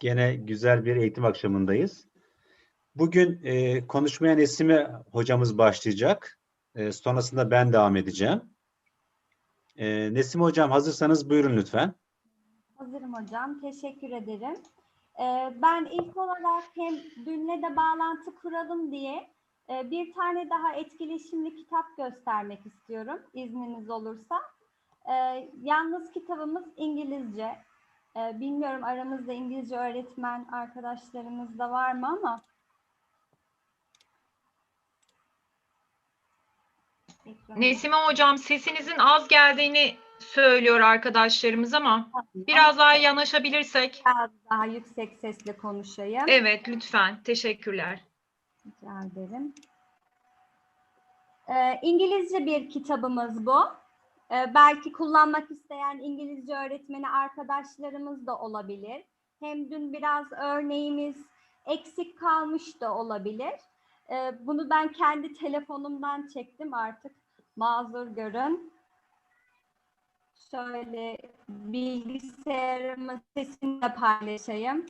Gene güzel bir eğitim akşamındayız. Bugün e, konuşmaya Nesime hocamız başlayacak. E, sonrasında ben devam edeceğim. E, Nesim hocam hazırsanız buyurun lütfen. Hazırım hocam. Teşekkür ederim. Ee, ben ilk olarak hem dünle de bağlantı kuralım diye e, bir tane daha etkileşimli kitap göstermek istiyorum izniniz olursa. Ee, yalnız kitabımız İngilizce. Ee, bilmiyorum aramızda İngilizce öğretmen arkadaşlarımız da var mı ama Nesime hocam sesinizin az geldiğini söylüyor arkadaşlarımız ama biraz daha yanaşabilirsek. Biraz daha yüksek sesle konuşayım. Evet lütfen. Teşekkürler. Rica ederim. Ee, İngilizce bir kitabımız bu. Ee, belki kullanmak isteyen İngilizce öğretmeni arkadaşlarımız da olabilir. Hem dün biraz örneğimiz eksik kalmış da olabilir. Ee, bunu ben kendi telefonumdan çektim artık mazur görün. Şöyle bilgisayarımın sesini de paylaşayım.